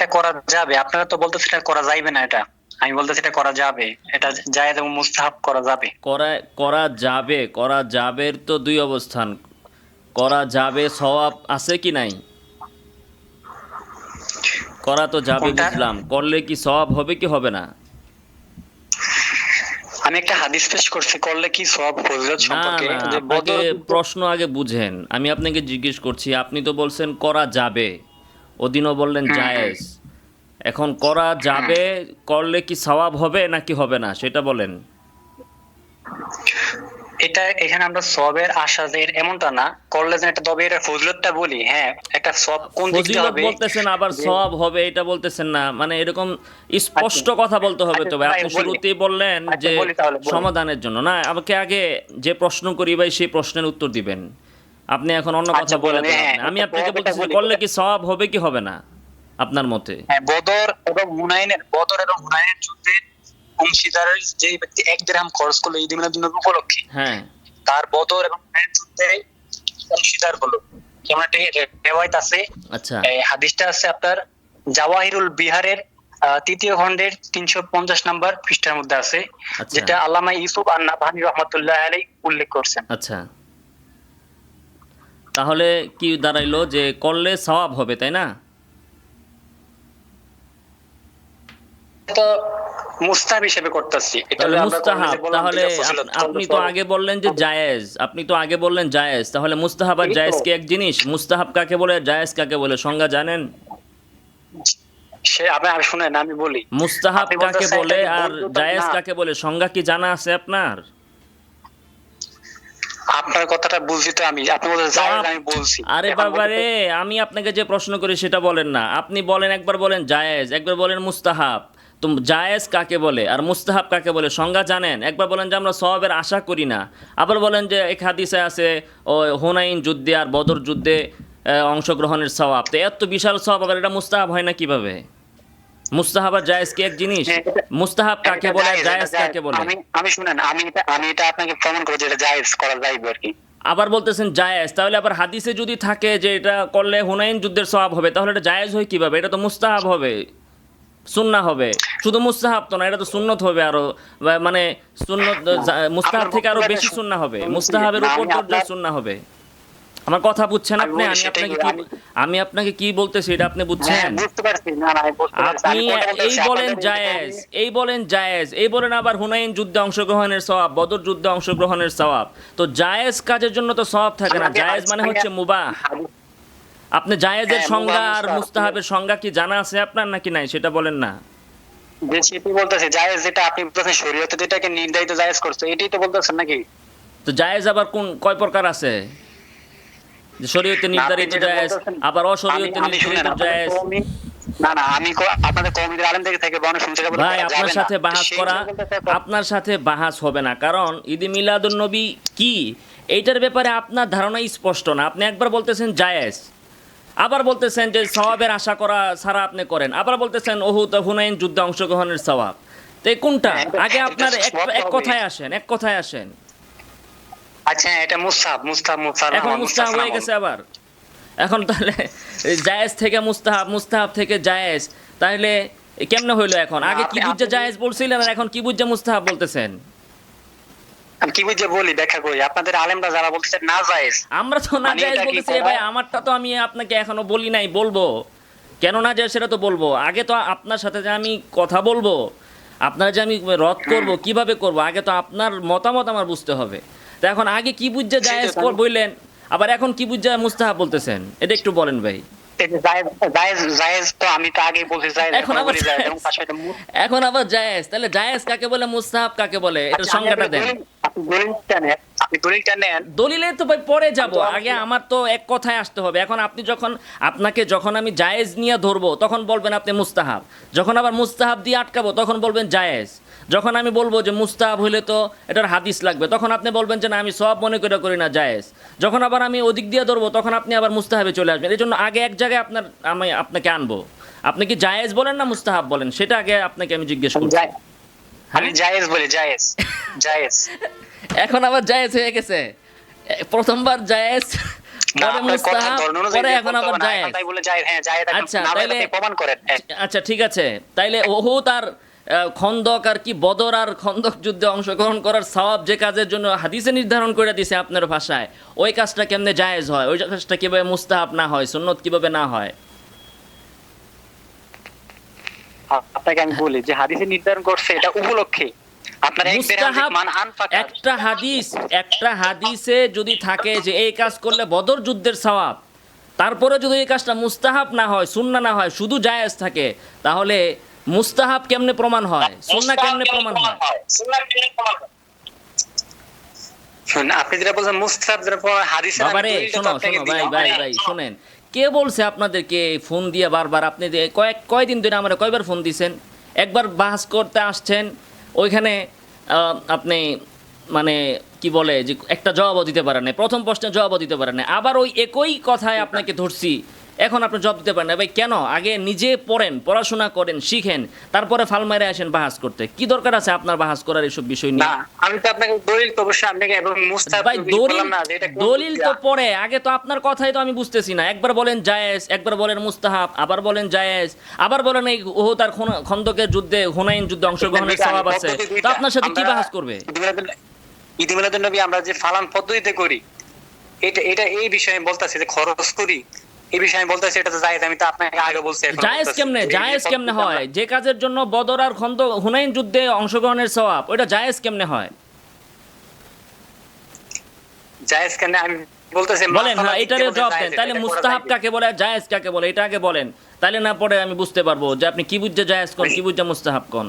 এটা করা যাবে। আপনারা তো বলতেছেন এটা করা যাইবে না এটা। আমি বলতেছি এটা করা যাবে। এটা জায়েজ এবং মুস্তাহাব করা যাবে। করা করা যাবে করা যাবের তো দুই অবস্থান। করা যাবে সওয়াব আছে কি নাই? করা তো যাবে বুঝলাম। করলে কি সওয়াব হবে কি হবে না? আমি একটা হাদিস পেশ করছি করলে কি সব ফজিলত সম্পর্কে? যে প্রশ্ন আগে বুঝেন। আমি আপনাকে জিজ্ঞেস করছি আপনি তো বলছেন করা যাবে। ওদিনও বললেন হুম, হুম। জায়েজ। এখন করা যাবে করলে কি সওয়াব হবে নাকি হবে না সেটা বলেন। এটা এখানে আমরা সবের আশা যে এমনটা না করলে যে এটা তবে এটা ফজিলতটা বলি হ্যাঁ একটা সব কোন দিক হবে? বলতেছেন আবার সওয়াব হবে এটা বলতেছেন না মানে এরকম স্পষ্ট কথা বলতে হবে আচ্ছা, তবে। আপনি শুরুতেই বললেন আচ্ছা, যে। সমাধানের জন্য। না আমাকে আগে যে প্রশ্ন করি ভাই সেই প্রশ্নের উত্তর দিবেন। আপনি এখন অন্য কথা আচ্ছা, বলে হ্যাঁ, নেই। আমি আপনাকে বলতে বলতেছি করলে কি সওয়াব হবে কি হবে না আপনার মতে? হ্যাঁ বদর এবং হুনাইনের বদর এবং হুনাইনের যুদ্ধে অংশীদারের যে ব্যক্তি এক দেড়হাম খরচ করল ঈদ মিলাদুন নবী উপলক্ষে হ্যাঁ। তার বদর এবং হুনাইনের যুদ্ধে অংশীদার হলো। যেমন একটা রেওয়ায়ত আছে। আচ্ছা। এই হাদিসটা আছে আপনার জাওয়াহিরুল বিহারের তৃতীয় খণ্ডের তিনশো পঞ্চাশ নাম্বার পৃষ্ঠার মধ্যে আছে আচ্ছা। যেটা আল্লামা ইউসুফ আর নাভানি রহমতুল্লাহ আলাই উল্লেখ করছেন। আচ্ছা। তাহলে কি দাঁড়াইলো যে করলে সওয়াব হবে তাই না? তো মুস্তাহাব হিসেবে করতেছি। তাহলে মুস্তাহাব আপনি তো আগে বললেন যে জায়েজ আপনি তো আগে বললেন জায়েজ তাহলে মুস্তাহাব আর জায়েজ কি এক জিনিস? মুস্তাহাব কাকে বলে জায়েজ কাকে বলে সংজ্ঞা জানেন? সে আমি আমি শুনেন আমি বলি। মুস্তাহাব কাকে বলে আর জায়েজ কাকে বলে সংজ্ঞা কি জানা আছে আপনার? আপনার কথাটা বুঝি তো আমি আপনি বলতে জায়েজ আমি বলছি। আরে বাবা রে আমি আপনাকে যে প্রশ্ন করি সেটা বলেন না। আপনি বলেন একবার বলেন জায়েজ একবার বলেন মুস্তাহাব। তো জায়েজ কাকে বলে আর মুস্তাহাব কাকে বলে? সংজ্ঞা জানেন। একবার বলেন যে আমরা সবের আশা করি না। আবার বলেন যে এক হাদিসে আছে ও হুনাইন যুদ্ধে আর বদর যুদ্ধে অংশগ্রহণের সওয়াব। তো এত বিশাল সওয়াব আবার এটা মুস্তাহাব হয় না কীভাবে? মুস্তাহাব আর জায়েজ কি এক জিনিস? হ্যাঁ, মুস্তাহাব কাকে বলে জায়েজ। কাকে বলে? আমি আমি শুনেন আমি এটা আমি এটা আপনাকে প্রমাণ করব যে এটা জায়েজ করা যাইবে আর কি। আবার বলতেছেন জায়েজ তাহলে আবার হাদিসে যদি থাকে যে এটা করলে হুনাইন যুদ্ধের সওয়াব হবে তাহলে এটা জায়েজ হয় কীভাবে? এটা তো মুস্তাহাব হবে সুন্নাহ হবে। শুধু মুস্তাহাব তো না এটা তো সুন্নত হবে আরও মানে সুন্নত মুস্তাহাব থেকে আরও বেশি সুন্নাহ হবে। মুস্তাহাবের উপর সুন্নাহ হবে। আমার কথা বুঝছেন আপনি? আমি আপনাকে কি আমি- আমি আপনাকে কি বলতেছি এটা আপনি হ্যাঁ বুঝছেন? বুঝতে পারছি। না না আমি বুঝতে পারছি। আপনি বলতে এই বলেন জায়েজ এই বলেন জায়েজ। এই বলেন আবার হুনাইন যুদ্ধে অংশগ্রহণের সওয়াব বদর যুদ্ধে অংশগ্রহণের সওয়াব। তো জায়েজ কাজের জন্য তো সওয়াব থাকে না। জায়েজ মানে হচ্ছে মুবাহ। আপনি জায়েজের হ্যাঁ, সংজ্ঞা আর মুস্তাহাব। মুস্তাহাবের সংজ্ঞা কি জানা আছে আপনার নাকি নাই? সেটা বলেন না। সেটি বলতেছে? জায়েজ যেটা আপনি বলতেছেন শরীয়তে যেটাকে নির্ধারিত জায়েজ করছে এটাই তো বলতেছেন নাকি? তো জায়েজ আবার কোন কয় প্রকার আছে? যে শরীয়তে নির্ধারিত জায়েজ আবার অশরীয়তে নির্ধারিত জায়েজ। না না আমি আপনাদের কমিদের আলেম থেকে থেকে বর্ণ শুনতে যাব ভাই আপনার সাথে বাহাস করা আপনার সাথে বাহাস হবে না কারণ ঈদে মিলাদুন নবী কি? এইটার ব্যাপারে আপনার ধারণা স্পষ্ট না। আপনি একবার বলতেছেন জায়েজ আবার বলতেছেন যে সওয়াবের আশা করা ছাড়া আপনি করেন আবার বলতেছেন ওহুদ হুনাইন যুদ্ধে অংশগ্রহণের সওয়াব। তো কোনটা? হ্যাঁ, আগে আপনার এক। কথায় আসেন এক কথায় আসেন। আচ্ছা হ্যাঁ, এটা মুস্তাহাব মুস্তাহাব মুস্তাহাব এখন মুস্তাহাব হয়ে গেছে আবার। এখন তাহলে জায়েজ থেকে মুস্তাহাব মুস্তাহাব থেকে জায়েজ। তাহলে কেমনে হইল এখন? আগে কি বুঝে জায়েজ বলছিলেন আর এখন কি বুঝে মুস্তাহাব বলতেছেন? আমি কি বুঝে বলি? ব্যাখ্যা করি। আপনাদের আলেমরা যারা বলতেছে না জায়েজ আমরা তো না জায়েজ বলতেছি। ভাই আমারটা তো আমি আপনাকে এখনও বলি নাই বলব। কেন না যায় সেটা তো বলব। আগে তো আপনার সাথে যে আমি কথা বলব আপনার যে আমি রদ করব কীভাবে করব আগে তো আপনার মতামত আমার বুঝতে হবে। তো এখন আগে কি বুঝছে জায়েজ বললেন আবার এখন কি বুঝছে মুস্তাহাব বলতেছেন? এটা একটু বলেন ভাই। এখন আবার জায়েজ তাহলে জায়েজ কাকে বলে মুস্তাহাব কাকে বলে? এটা আচ্ছা, সংজ্ঞাটা আপনি দেন। দলিলে তো ভাই পরে যাব। আগে আমার তো এক কথায় আসতে হবে। এখন আপনি যখন আপনাকে যখন আমি জায়েজ নিয়ে ধরবো তখন বলবেন আপনি মুস্তাহাব। যখন আবার মুস্তাহাব দিয়ে আটকাবো তখন বলবেন জায়েজ। যখন আমি বলব যে মুস্তাহাব হইলে তো এটার হাদিস লাগবে তখন আপনি বলবেন যে না আমি সব মনে করে করি না জায়েজ। যখন আবার আমি ওদিক দিয়ে ধরবো তখন আপনি আবার মুস্তাহাবে চলে আসবেন। এই জন্য আগে এক জায়গায় আপনার আমি আপনাকে আনব। আপনি কি জায়েজ বলেন না মুস্তাহাব বলেন? সেটা আগে আপনাকে আমি জিজ্ঞেস করছি। আমি জায়েজ বলি জায়েজ। জায়েজ। এখন আবার জায়েজ হয়ে গেছে। প্রথমবার জায়েজ হ্যাঁ, আচ্ছা, হ্যাঁ। আচ্ছা ঠিক আছে। তাইলে ওহু তার খন্দক আর কি বদর আর খন্দক যুদ্ধে অংশগ্রহণ করার সওয়াব যে কাজের জন্য হাদিসে নির্ধারণ করে দিছে আপনার ভাষায় ওই কাজটা কেমনে জায়েজ হয়? ওই কাজটা কীভাবে মুস্তাহাব না হয় সুন্নত কীভাবে না হয়? আপনাকে আমি বলি যে হাদিসে নির্ধারণ করছে এটা উপলক্ষে। একটা হাদিস একটা হাদিসে যদি থাকে যে এই কাজ করলে বদর যুদ্ধের সওয়াব তারপরে যদি এই কাজটা মুস্তাহাব না হয় সুন্না না হয় শুধু জায়েজ থাকে তাহলে মুস্তাহাব কেমনে প্রমাণ হয়? সুন্না কেমনে প্রমাণ হয়? শুনুন, আপনি যেটা বলছেন মুস্তাহাব যেটা হাদিসে বাবারে শোনো শোনো ভাই ভাই ভাই শোনেন। কে বলছে আপনাদেরকে ফোন দিয়ে বারবার? আপনি কয়েক কয়দিন ধরে আমার কয়বার ফোন দিছেন? একবার বাস করতে আসছেন ওইখানে আহ, আপনি মানে কি বলে যে একটা জবাবও দিতে পারেন না প্রথম প্রশ্নের জবাবও দিতে পারেন না আবার ওই একই কথায় আপনাকে ধরছি। এখন আপনি জবাব দিতে পারেন না ভাই কেন? আগে নিজে পড়েন পড়াশোনা করেন শিখেন তারপরে ফাল মারে আসেন বাহাস করতে। কি দরকার আছে আপনার বাহাস করার এসব বিষয় নিয়ে? আমি তো আপনাকে দলিল তো অবশ্যই আপনাকে এবং মুস্তাহাব ভাই দলিল দলিল তো পরে আগে তো আপনার কথাই তো আমি বুঝতেছি না। একবার বলেন জায়েজ একবার বলেন মুস্তাহাব আবার বলেন জায়েজ আবার বলেন এই ওহো তার খন্দকের যুদ্ধে হুনাইন যুদ্ধে অংশগ্রহণের স্বভাব আছে। তো আপনার সাথে কি বাহাস করবে? মিলাদুন নবী আমরা যে ফালান পদ্ধতিতে করি এটা এটা এই বিষয়ে বলতেছি যে খরচ করি। এই বিষয়ে আমি বলতেছি এটা তো জায়েজ আমি তো আপনাকে আগে বলছি জায়েজ কেমনে জায়েজ কেমনে হয়? যে কাজের জন্য বদর আর খন্দ হুনাইন যুদ্ধে অংশগ্রহণের ওটা জায়েজ কেমনে হয়? জায়েজ আমি বলতেছি বলেন হ্যাঁ এটারে জবাব দেন। তাহলে মুস্তাহাব কাকে বলে জায়েজ কাকে বলে এটা আগে বলেন। তাহলে না পরে আমি বুঝতে পারব যে আপনি কি বুঝছে জায়েজ কোন কি বুঝছে মুস্তাহাব কোন।